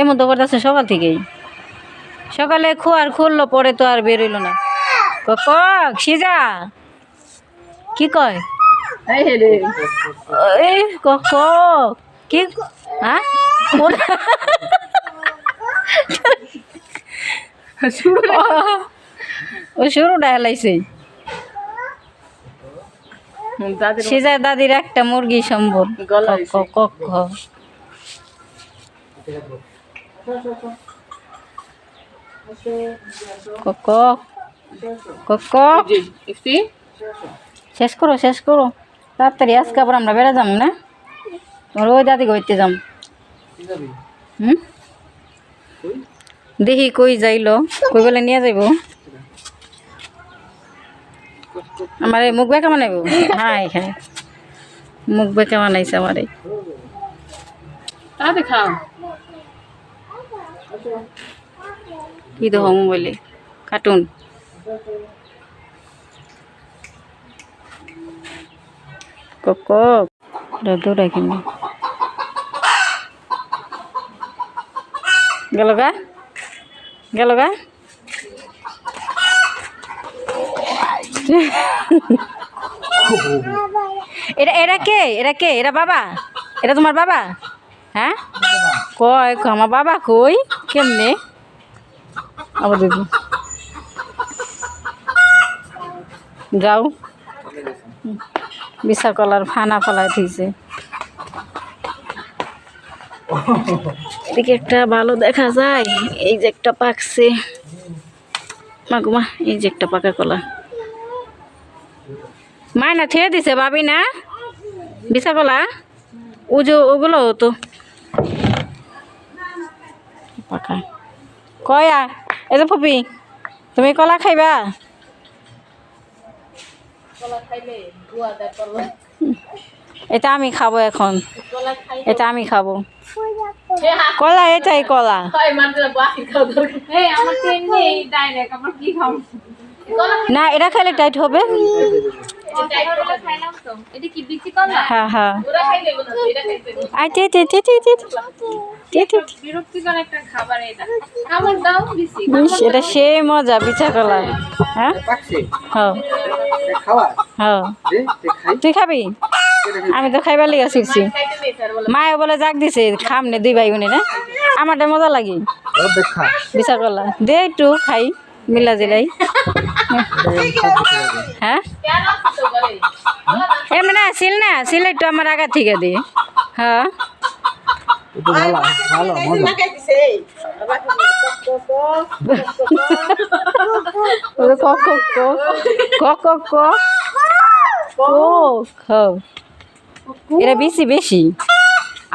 এমন তো করতেছে সকাল থেকেই। সকালে খোয়ার খুললো পরে তো আর বেরোইলো না। কক সিজা? কি কয়? এই কক কি হ্যাঁ শুরু ও শুরুটা হেলাইছে। দাদির দাদির একটা মুরগি সম্ভব কক। কক কক শেষ করো শেষ করো। তাড়াতাড়ি আজকে আবার আমরা বেড়া যাম না? তোমার ওই দাদি গইতে যাম। হুম? দেখি কই যাইলো। কই বলে নিয়ে যাইব? আমার এই মুখ বেঁকা বানাইব? হ্যাঁ এখানে। মুখ বেঁকা বানাইছে আমার। এই খাও। কি দেহ মোবাইলে কার্টুন। কক দৌড়া কিনে গেল গা? গেল গা? এটা এরা কে? এরা কে? এরা বাবা? এটা তোমার বাবা? হ্যাঁ? কয়, আমার বাবা কই? কেমনে? দেখি যাও। বিশা কলার ফানা ফলাই থইছে। এদিকে একটা ভালো দেখা যায়, এই যে একটা পাকছে। মাগুমা এই যে একটা পাকা কলা। মায়না ছেড়ে দিছে ভাবি না? বিশা কলা ওগুলো তো। পাকা। কয়া এই যে ফুপি তুমি কলা খাইবা? এটা আমি খাব এখন। এটা আমি খাব। কলা এটাই কলা। হয় মাত্র বাকি খাও দরকার। এই আমার তো এমনি ডাইরেক্ট আমার কি খাও না এটা খাইলে টাইট হবে। খাইলাম তো। এটা কি বিচি হ্যাঁ হ্যাঁ। আচ্ছা আচ্ছা আচ্ছা আচ্ছা বিরক্তিকর একটা খাবার এটা। খাবার দাও বিচি ইস, এটা সে মজা পিঠা কলা। হ্যাঁ? হ্যাঁ। হ্যাঁ। দে দে খাই। তুই খাবি? আমি তো খাইবার লিগা শিখছি। মায়ে বলে। জাগ দিছে খামনে দুই ভাই বোনে না আমারটা মজা লাগে। বিশা কলা। দে একটু খাই মিলা জিলাই। হ্যাঁ? এমনি না সিল না সিল একটু আমার আগা থেকে দে। হ্যাঁ? একটু ভালো ভালো মজা ওই ক ক ক ক ক ক ক খাও এটা বেশি বেশি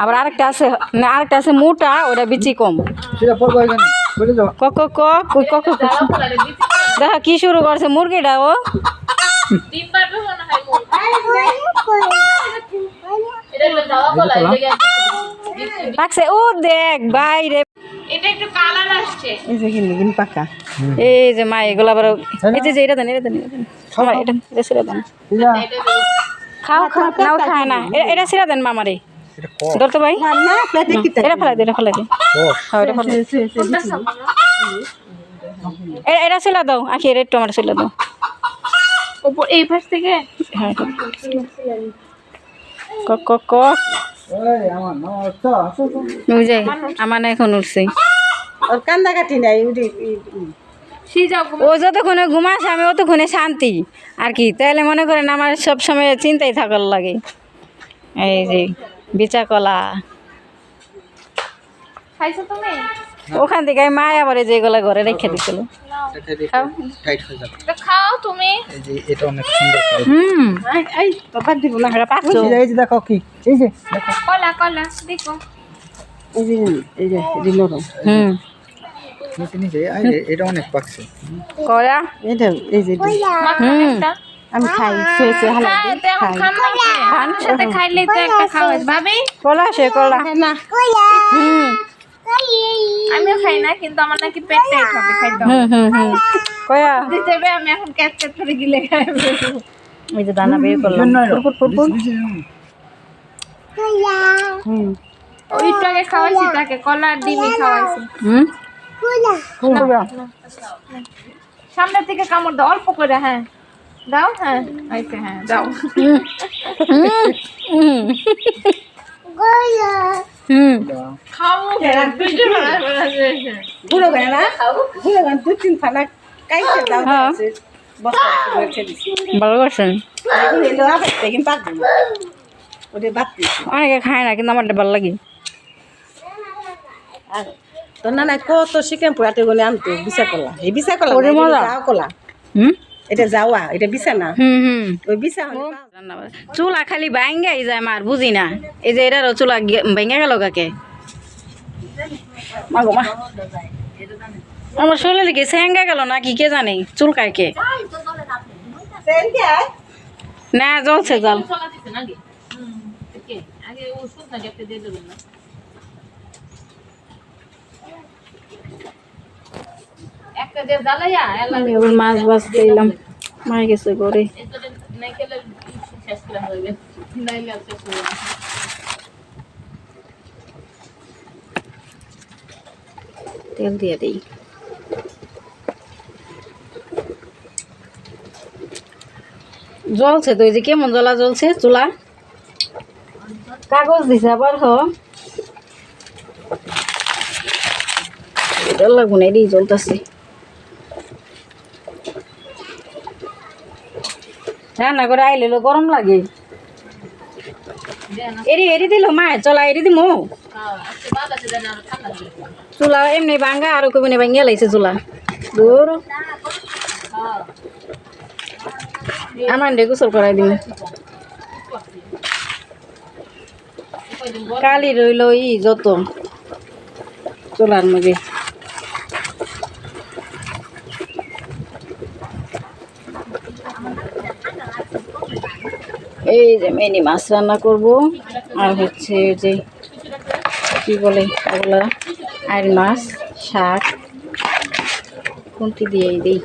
আবার আরেকটা আছে না আরেকটা আছে মোটা ওটা বেশি কম সেটা পড়ব এখানে বলে যাও ক ক ক কই ক ক ক কলারে বিচি দেখো কি শুরু করছে মুরগিটা ও ডিম পারবে মনে হয় মোর এটা হলো দাওয়া কলা এই জায়গায় বিচি। লাগছে ও দেখ বাইরে। এটা একটু কালার আসছে। এই যে মা এগুলো আবার এই যে যে এটা দেন এটা দেন এটা দেন। আমার এটা এটা ছেড়ে দেন। খাও খাও নাও খায় না। এটা ছেড়ে দেন মামারে। ধরতো ভাই? এটা ফেলাই দে এটা ফেলাই দে। এটা ছেলে দাও। আখি এটা একটু আমার ছেলে দাও। উপর এই পাশ থেকে? হ্যাঁ কক কক কক। ওই আমার না এখন উঠছে ওর কান্দাকাটি নাই ও যতক্ষণে ঘুমাস আমি অতক্ষণে শান্তি। আর কি তাহলে মনে করেন আমার সব সময় চিন্তাই থাকার লাগে। এই যে বিচা কলা খাইছো তুমি? ওখান থেকে আমি মা আবার এই যে এগুলা ঘরে রেখে দিছিল। এটা দেখো খাও টাইট হয়ে যাবে। তো খাও তুমি। এই যে এটা অনেক সুন্দর খাই হুম। এই বাবা দিব না এটা পাচ্ছ। এই যে দেখো কি এই যে দেখো। কলা কলা দেখো। এই যে এই যে এই হুম। নিচে নিচে এই যে এটা অনেক পাকছে কলা? এটা এই যে হুম। আমি খাই খাইলে তো একটা খাওয়া ভাবি? কলা সে কলা। না হুম। আমিও খাই না কিন্তু আমার নাকি পেট টাইট হবে খাইতে হুম হুম হুম। কয়া? দিতে হবে আমি এখন ক্যাচ ক্যাচ করে গিলে খাই। ওই যে দানা বের করলাম। ফুরফুর ফুরফুর। হুম। ওই খাওয়াইছি তাকে কলা আর ডিমই খাওয়াইছি। হুম? সামনের থেকে কামড় দাও অল্প করে হ্যাঁ। দাও হ্যাঁ। হ্যাঁ দাও। হুম। হুম খাও বুড়ো না? বুড়ো গান দু তিন ফানা কাইতে দাও হ্যাঁ। ভালো করছেন? অনেকে খায় না কিন্তু আমার ভালো লাগে। আর তো না কত শিকেন পোয়াতে গলে আনতো বিচা কলা এই বিচা কলা ওরে না, মজা। এটা যাও কলা। হুম? এটা যাওয়া এটা বিচা না। হুম হুম। ওই বিচা হলে পাওয়া যায়। চুলা খালি ভাঙ্গাই যায় মার বুঝি না। এই যে এটারও চুলা ভেঙে গেল কাকে? মা গো মা। আমার শরীরে কি সেঙ্গা গেল না কি কে জানে? চুল কাকে? সেন কি? না জ্বলছে জল জ্বালাইয়া আমি আবার মাছ বাঁচতে এলাম। মার গেছে না। তেল দিয়ে দিই। জ্বলছে তো এই যে কেমন জ্বলা জ্বলছে চুলা? কাগজ দিছে আবার হ। এটা লাগবো না এদিকে জ্বলতেছে। রান্না করে আইলে গরম লাগে। এরি এরি দিল মা, চলা এরি দিমু। চুলা এমনি ভাঙ্গা, আর কবিনে ভাঙ্গিয়া লাইছে চুলা। দূর। আমার গোসল করাই দিন কালি রইল ই যত। চুলার মধ্যে। এই যে মেনি মাছ রান্না করব। আর হচ্ছে যে, কি বলে ওগুলা? আর মাছ, শাক কোনটি দিয়ে দিই।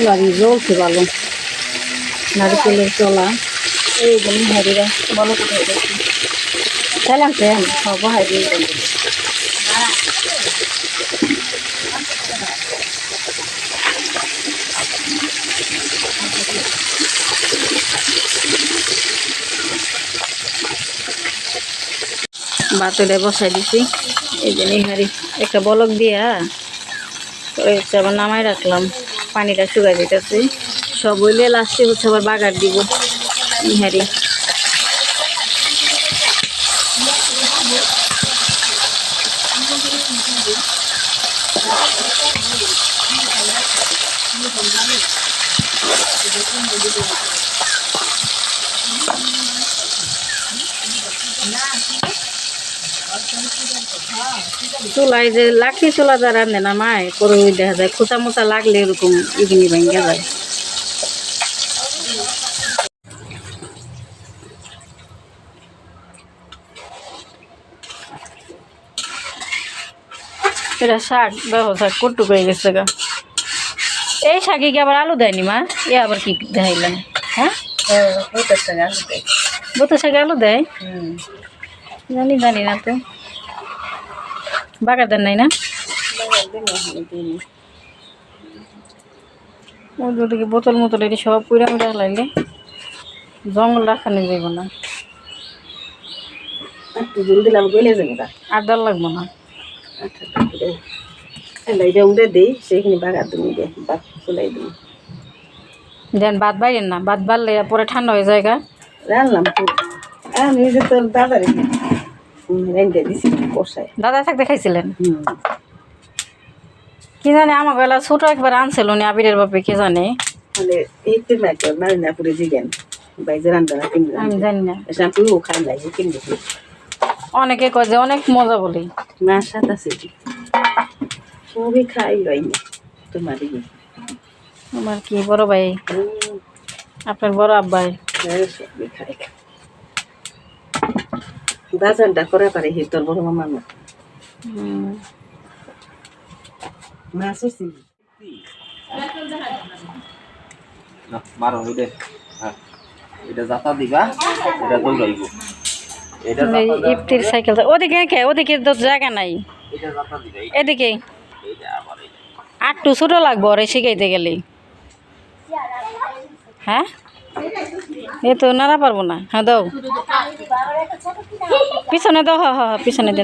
চুলারি জ্বলছে ভালো নারকেলের চলা। এই জন্য হারিরা ভালো করে দেখি চাইলাম সব হারিয়ে বাতলে বসাই দিছি। এই জন্য হারি একটা বলক দিয়া আবার নামাই রাখলাম। পানিটা শুকাই দিতেছি সব হইলে লাস্টে হচ্ছে আবার বাগার দিব। নিহারি চুলায় যে লাকড়ি চুলা যা রান্ধে না মায় পরে ওই দেখা যায় খোঁচা মোচা লাগলে এরকম ইগিনি ভেঙে যায়। এটা শাক দেখো শাক কটুক হয়ে গেছে গা। এই শাকে কি আবার আলু দেয়নি মা? এ আবার কি দেখাইলেন হ্যাঁ? বোতো শাকে আলু দেয়। জানি জানি না তো। বাগার দেন নাই না? ওদিকে বোতল মোতল এটি সব পুরা মিরা লাগলে জঙ্গল রাখানো যাইব না। আর ডর লাগবো না। দিই দেন ভাত বাইরেন না ভাত বাড়লে পরে ঠান্ডা হয়ে যায় গা। রান্নাম আমি যে তোর দাদারে দিছি। দাদা থাকতে খাইছিলেন কি জানে আমার বেলা ছোট একবার আনছিল নি আবিরের বাপে কে জানে। মানে এই তো না কেউ না না জিগেন। বাইজে রান্না না কিনবে? আমি জানি না। শ্যাম্পু খাই নাই কিনবে অনেকে কয় যে অনেক মজা বলি। আছে সবই খাই লই আমার কি বড় ভাই? আপনার বড় আব্বাই? সবই খাই বাজারটা করে পারে হি তোর বড় না মারো ওইটা হ্যাঁ এটা যাতা দিবা এটা দৌড়াইব এটা এই যাতা দেওয়া- ইফতির সাইকেল ওদিকে কে ওদিকে তো জায়গা নাই। এটা যাতা দিবা এই- এদিকে। এইটা আবার আটটু ছোট লাগবো ওরে শিখাইতে গেলে। হ্যাঁ? এ তো নাড়া পারব না। হ্যাঁ দাও। পিছনে দাও হ্যাঁ হ্যাঁ পিছনে দে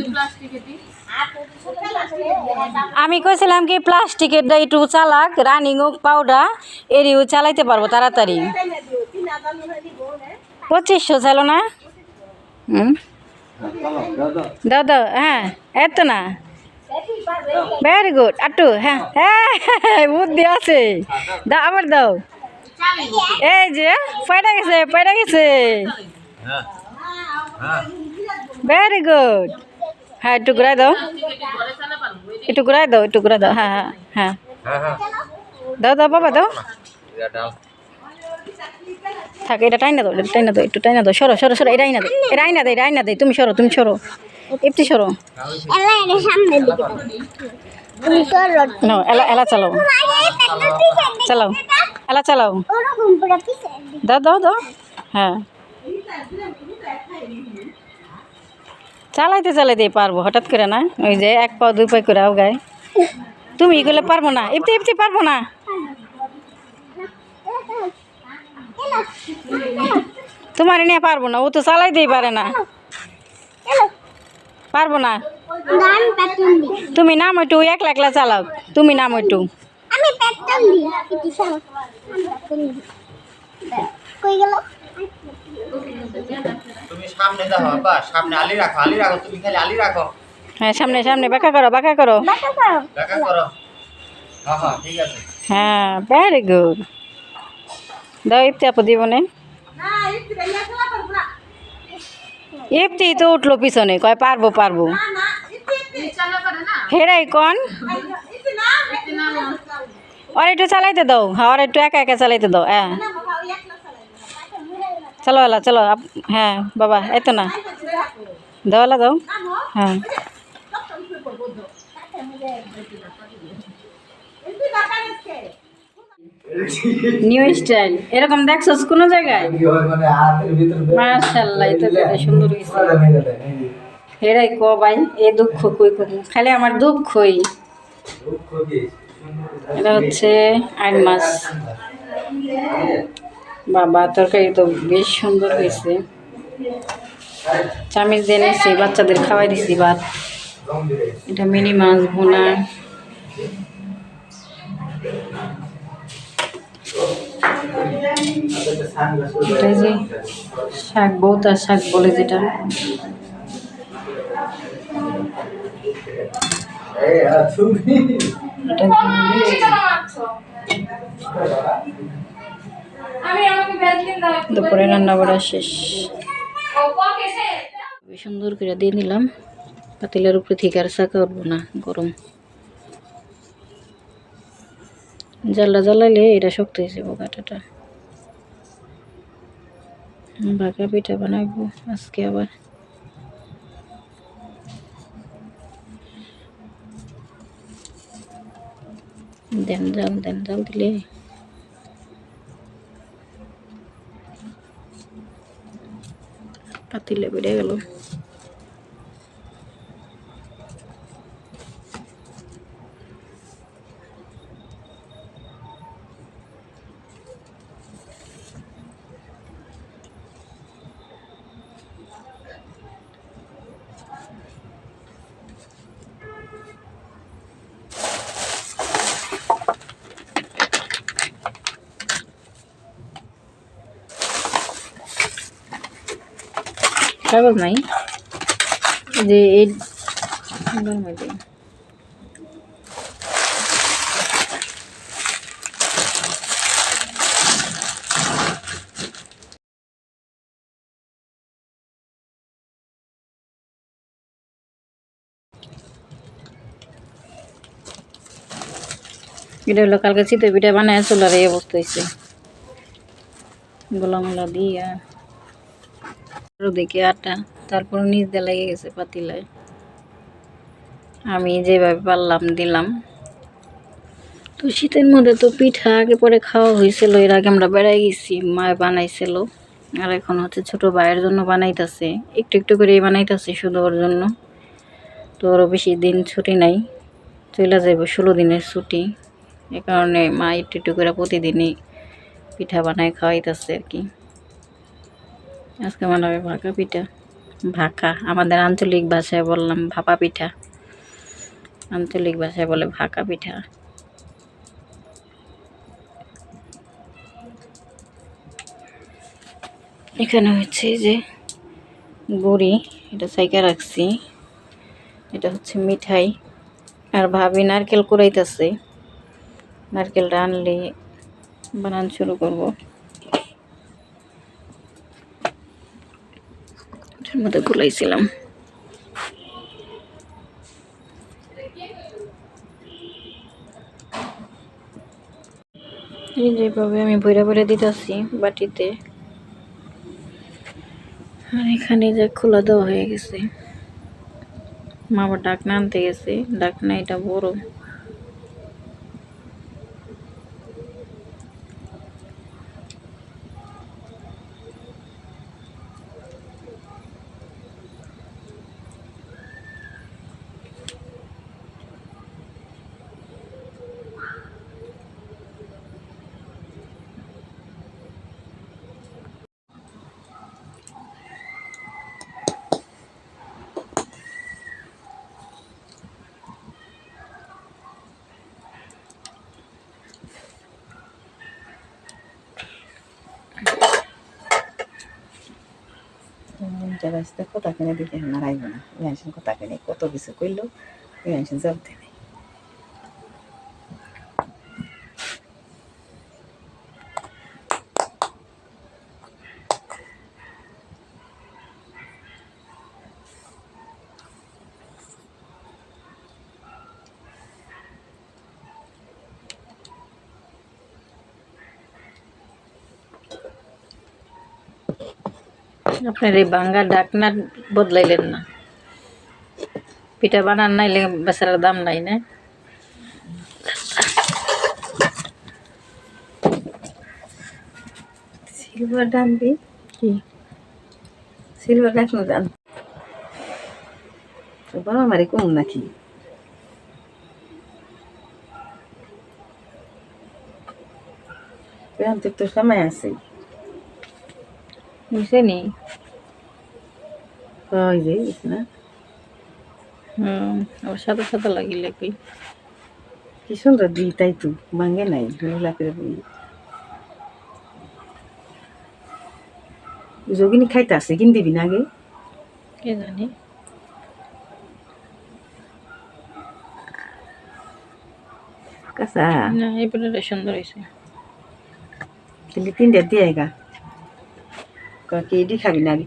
আমি কইছিলাম কি প্লাস্টিকের দা একটু চালাক রানিং হোক পাউডার এরিও চালাইতে পারব তাড়াতাড়ি। পঁচিশশো চালো না? হুম? হ্যাঁ, হ্যাঁ এত না। ভেরি গুড আটু হ্যাঁ হ্যাঁ বুদ্ধি আছে। দাও আবার দাও। এই যে পয়টা গেছে পয়টা গেছে। ভেরি গুড হ্যাঁ একটু ঘুরাই দাও। একটু ঘুরাই দাও একটু ঘুরাই দাও। হ্যাঁ হ্যাঁ হ্যাঁ। দাও দাও বাবা দাও। থাক এটা টাইনা দাও এটা টাইনা দাও একটু টাইনা দাও। সরো সরো সরো এটা আইনা দে এটা আইনা দে এটা আইনা দে। তুমি সরো তুমি সরো। একটু সরো। দাও। এলা এলা চালাও। চালাও। এলা চালাও। দাও দাও দাও। হ্যাঁ। চালাইতে চালাইতে পারব হঠাৎ করে না? ওই যে এক পাও দুই পাই করে গায়ে তুমি এগুলো পারব না ইফতি ইফতি পারব না। তোমার নিয়ে পারব না ও তো চালাইতেই পারে না। পারব না। তুমি নাম একটু একলা একলা চালাও তুমি নাম একটু আমি পেটন কই গেল? তুমি সামনে দাও বাবা সামনে আলি রাখো আলি রাখো তুমি খালি আলি রাখো। হ্যাঁ সামনে সামনে বাঁকা করো বাঁকা করো। বাটা করো। দেখা করো। হ্যাঁ হ্যাঁ ঠিক আছে। হ্যাঁ ভেরি গুড দাও ইফতি আপু দিব নে ইফতি তো উঠল পিছনে কয় পারব পারব। হেরাই কন? আর একটু চালাইতে দাও হ্যাঁ আর একটু একা একা চালাইতে দাও হ্যাঁ চলো এলা চলো হ্যাঁ বাবা এতো না দাও দাও হ্যাঁ নিউ স্টাইল এরকম দেখছস কোনো জায়গায়? তো সুন্দর হেরাই ক ভাই এ দুঃখ কই খালি আমার দুঃখই। এটা হচ্ছে আইন মাছ। বাবা, তরকারি তো বেশ সুন্দর হয়েছে। চামিচ দিয়ে নিচ্ছি বাচ্চাদের খাওয়াই দিছি ভাত। এটা মিনি মাছ ভুনা। এটা যে শাক বউতা শাক বলে যেটা। এটা আমি দুপুরে রান্না বাড়া শেষ। সুন্দর করে দিয়ে নিলাম পাতিলের উপরে থেকে আর শাকা উঠবো না, গরম। জ্বালা জ্বালাইলে এটা শক্ত হয়েছে কাটাটা বাঁকা পিঠা বানাবো আজকে আবার। দেন জাল দেন জাল দিলে পাতিলে বেড়ে গেল কাগজ নাই যে এই। এটা হলো কালকে চিতই পিঠা বানায় চুলার এই অবস্থা হয়েছে গোলামলা দিয়া দেখি আটা তারপর নিচ দিয়ে লেগে গেছে পাতিলায়। আমি যেভাবে পারলাম দিলাম। তো শীতের মধ্যে তো পিঠা আগে পরে খাওয়া হয়েছিল, এর আগে আমরা বেড়াই গেছি মায়ে বানাইছিল। আর এখন হচ্ছে ছোট ভাইয়ের জন্য বানাইতেছে, একটু একটু করে বানাইতেছে শুধু ওর জন্য। তো ওরও বেশি দিন ছুটি নাই চলে যাইব ষোলো দিনের ছুটি। এ কারণে মা একটু একটু করে প্রতিদিনই পিঠা বানায় খাওয়াইতেছে আর কি। আজকে বানাবে ভাকা পিঠা। ভাকা, আমাদের আঞ্চলিক ভাষায় বললাম ভাপা পিঠা। আঞ্চলিক ভাষায় বলে ভাকা পিঠা। এখানে হচ্ছে যে গুড়ি, এটা সাইকা রাখছি। এটা হচ্ছে মিঠাই। আর ভাবি নারকেল কুড়াইতেছে। নারকেলটা আনলে বানান শুরু করব। এটার মধ্যে গুলাইছিলাম এই যেভাবে আমি ভরে ভরে দিতেছি বাটিতে। আর এখানে যে খোলা দেওয়া হয়ে গেছে। মা আবার ডাকনা আনতে গেছে ডাকনা এটা বড়। জায়গায় কথা কিনে দিতে নারাইব না ইয়ানসিন কথা কিনে কত কিছু কইলো ইয়ানসিন জব দেবে আপনার এই বাঙ্গা ডাকনা বদলাইলেন না। পিঠা বানান নাইলে বেচারার দাম নাই না। সিলভার ডানবি কি? সিলভার ডাকনো ডান বাবা মারি কম নাকি? প্রান্তিক তো সময় আছে। বুঝছে নি ওই যে না? হুম আবার সাদা সাদা লাগিলে কই? কি সুন্দর দিই তাই তো ভাঙে নাই নুলা করে বলি যোগিনী খাইতে আছে কিন দিবি না আগে? কে জানি? কাঁচা। না পিঠাটা সুন্দর হয়েছে তিনটা দিয়ে গা কি এটি খাবি না আগে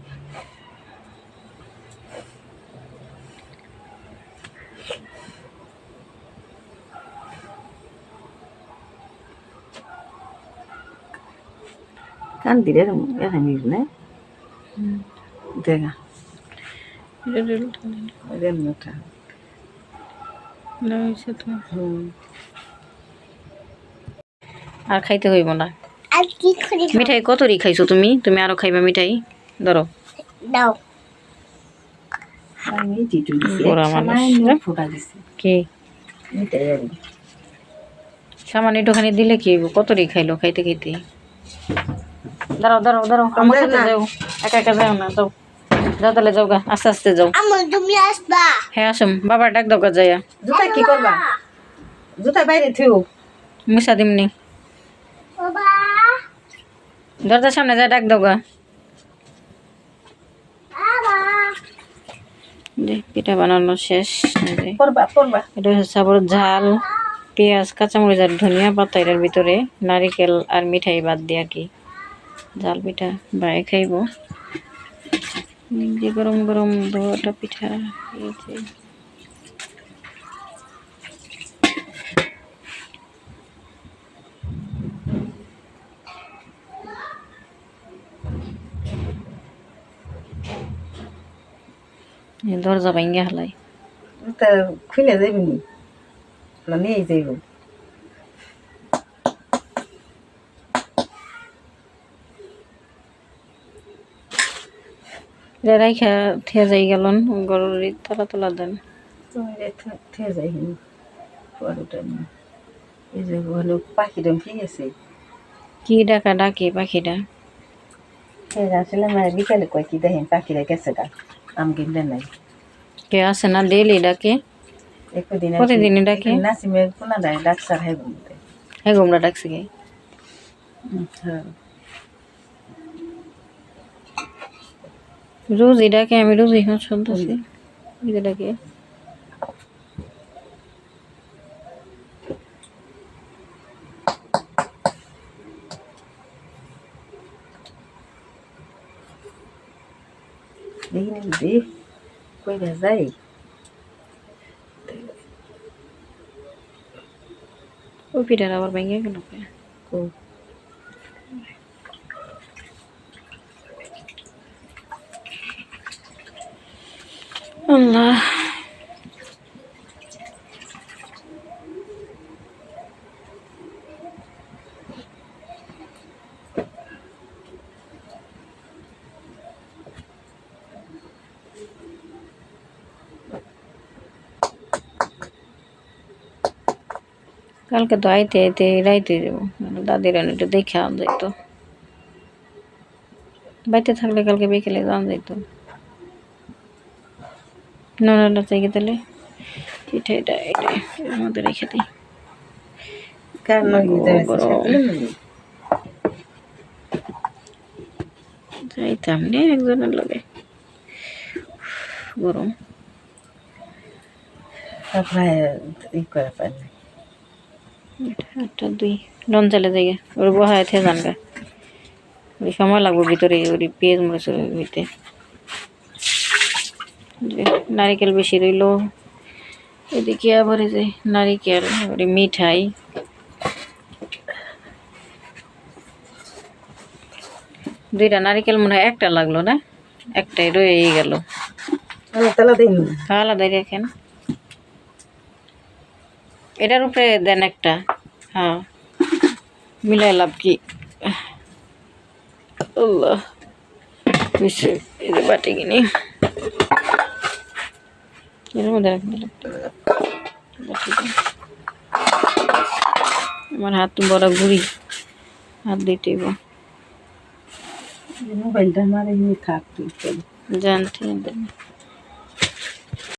কান দিলে এখানে নিস না দেখা আর খাইতে হইব না মিঠাই কতরি খাইছো তুমি? তুমি আরও খাইবা মিঠাই? ধরো। দাও। সামান্য। একটুখানি দিলে কি হইব? কতরি খাইলো খাইতে খাইতে? দাঁড়াও দাঁড়াও দাঁড়াও। আমার সাথে যাও। একা একা যাও না যাও। যাও তাহলে যাও গা আস্তে আস্তে যাও। আমার তুমি আসবা। হ্যাঁ আসুম। বাবা ডাক দাও গা যাইয়া। জুতা কি করবা? জুতা বাইরে থিও। মুসা দিমনি। বাবা। দরজার সামনে যা ডাক দাও গা। পিঠা বানানো শেষ। এটা হচ্ছে আবার ঝাল পেঁয়াজ কাঁচামরিচ আর ধনিয়া পাতা এটার ভিতরে। নারিকেল আর মিঠাই বাদ দিয়ে কি? ঝাল পিঠা বাই খাইব। গরম গরম ধোয়াটা পিঠা এই দরজা ভাঙ্গা হালাই। তা খুলে যাবি নি? না নিয়ে যাইব। এটা রাইখা থিয়া যাই গেলন গরুর তলা তলা দেন। তুমি থেকে যাই হিনি পরোটা নিয়ে এই যে হলো পাখি ডম ঠিক আছে কি ডাকা ডাকে পাখিটা? আসলে আমার বিকালে কয় কি দেখেন পাখিরা গেছে আম কিনলে নাই কে আসে না ডেলি ডাকে একদিন প্রতিদিনই ডাকে? নাসিমের কোনা দেয় ডাক্তার হ্যাঁ বলতে হ্যাঁ গোমরা ডাকছে কে হ্যাঁ রোজই ডাকে আমি রোজই এখন শুনতেছি ওই যে ডাকে দেখি না দে কই যাই ওই পিঠার আবার ভেঙে কালকে তো আইতে আইতে রাইতে যাব। দাদির একটু দেখে আন যাইতো। বাড়িতে থাকলে কালকে বিকেলে যান যাইতো। নোনাটা চাই তাহলে। এটা এটা এটা এর মধ্যে রেখে দিই। যাইতাম রে একজনের লগে। গরম। তারপরে ই করে পাই একটা দুই। লন চালে যাই ওর বহায় থে যান ওই সময় লাগবে ভিতরে ওই পেঁয়াজ মরিচের ভিতরে যে নারিকেল বেশি রইল। এদিকে আবার এই যে নারিকেল ওই মিঠাই। দুইটা নারিকেল মনে হয় একটা লাগল না? একটাই রয়ে গেল। আলাদা রাখেন এটার উপরে দেন একটা। হ্যাঁ। মিলাই লাভ কি? আল্লাহ। বাটি কিনি। এর মধ্যে। আমার হাত বড় ঘুরি। হাত দিতেইব মোবাইলটা আমার এমনি থাক তুই জানতে